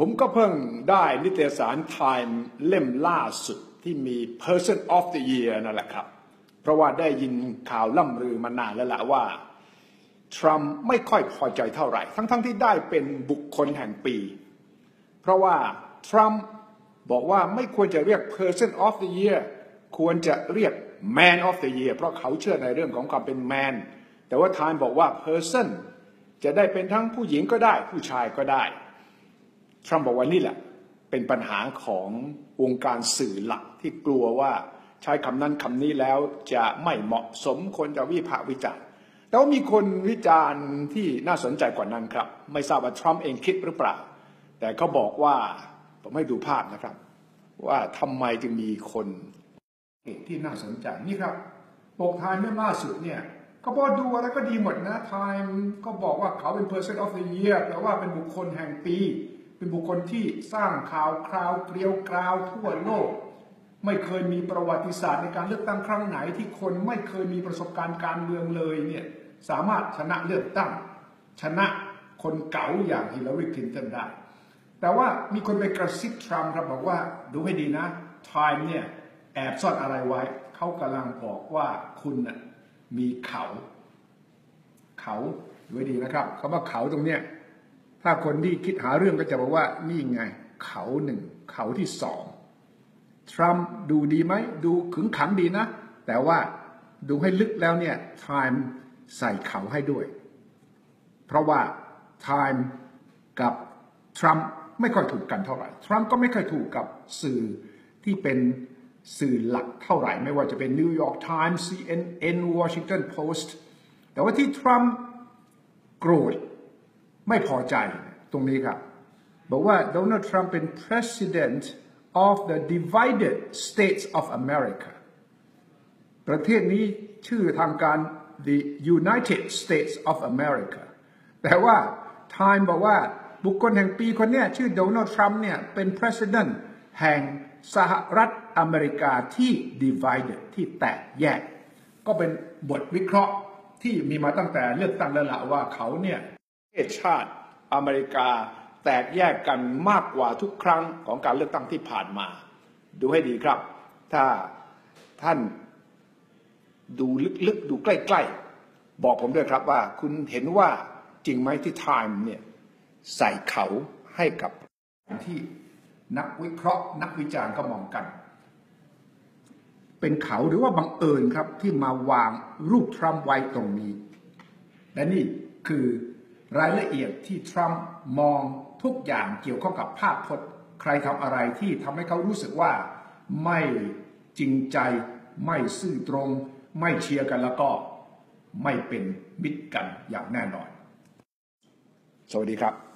ผมก็เพิ่งได้นิตยสาร Time เล่มล่าสุดที่มี Person of the Year นั่นแหละครับ เพราะว่าได้ยินข่าวล่ำลือมานานแล้วละว่า ทรัมป์ไม่ค่อยพอใจเท่าไหร่ ทั้งๆทที่ได้เป็นบุคคลแห่งปี เพราะว่าทรัมป์บอกว่าไม่ควรจะเรียก Person of the Year ควรจะเรียก Man of the Year เพราะเขาเชื่อในเรื่องของความเป็น Man แต่ว่า Time บอกว่า Person จะได้เป็นทั้งผู้หญิงก็ได้ ผู้ชายก็ได้ ทรัมป์บอกว่านี่แหละ เป็นปัญหาของวงการสื่อหลักที่กลัวว่าใช้คำนั้นคำนี้แล้วจะไม่เหมาะสมคนจะวิพากษ์วิจารณ์แต่ว่ามีคนวิจารณ์ที่น่าสนใจกว่านั้นครับ ไม่ทราบว่าทรัมป์เองคิดหรือเปล่า แต่เขาบอกว่าผมให้ดูภาพนะครับ ว่าทำไมจึงมีคนที่น่าสนใจนี่ครับปกทายเมื่อล่าสุดเนี่ยก็บอดูอะไรก็ดีหมดนะ Time ก็บอกว่าเขาเป็น Person of the Year แปลว่าเป็นบุคคลแห่งปี เป็นบุคคลที่สร้างข่าวคราวเกลียวกราวทั่วโลก ไม่เคยมีประวัติศาสตร์ในการเลือกตั้งครั้งไหนที่คนไม่เคยมีประสบการณ์การเมืองเลยเนี่ยสามารถชนะเลือกตั้ง ชนะคนเก๋าอย่างฮิลลารีคลินตันได้ แต่ว่ามีคนไปกระซิบทรัมป์ครับบอกว่าดูให้ดีนะ Time เนี่ยแอบซ่อนอะไรไว้ เขากำลังบอกว่าคุณน่ะมีเขา เขาดูให้ดีนะครับคาว่าเขาตรงเนี้ย ถ้าคนที่คิดหาเรื่องก็จะบอกว่านี่ไง เขาหนึ่ง เขาที่สองทรัมป์ดูดีไหม ดูขึงขังดีนะ แต่ว่าดูให้ลึกแล้วเนี่ยไทม์ใส่เขาให้ด้วย เพราะว่าไทม์กับทรัมป์ไม่ค่อยถูกกันเท่าไหร่ ทรัมป์ก็ไม่ค่อยถูกกับสื่อที่เป็นสื่อหลักเท่าไหร่ ไม่ว่าจะเป็น New York Times CNN Washington Post แต่ว่าที่ทรัมป์โกรธ ไม่พอใจตรงนี้ครับบอกว่าโดนัลด์ทรัมป์เป็น president of the divided states of America ประเทศนี้ชื่อทางการ the United States of America แต่ว่า Time บอกว่าบุคคลแห่งปีคนนี้ชื่อโดนัลด์ทรัมป์เนี่ยเป็น president แห่งสหรัฐอเมริกาที่ divided ที่แตกแยก ก็เป็นบทวิเคราะห์ที่มีมาตั้งแต่เลือกตั้งแล้วละว่าเขาเนี่ย ทศชาติอเมริกาแตกแยกกันมากกว่าทุกครั้งของการเลือกตั้งที่ผ่านมา ดูให้ดีครับ ถ้าท่านดูลึกๆ ดูใกล้ๆ บอกผมด้วยครับว่าคุณเห็นว่าจริงไหมที่ Time เนี่ยใส่เขาให้กับที่นักวิเคราะห์ นักวิจารณ์ก็มองกัน เป็นเขาหรือว่าบังเอิญครับที่มาวางรูปทรัมป์ไว้ตรงนี้ และนี่คือ รายละเอียดที่ทรัมป์มองทุกอย่างเกี่ยวข้องกับภาพพจน์ใครทำอะไรที่ทำให้เขารู้สึกว่าไม่จริงใจ ไม่ซื่อตรง ไม่เชียร์กันแล้วก็ไม่เป็นมิตรกันอย่างแน่นอน สวัสดีครับ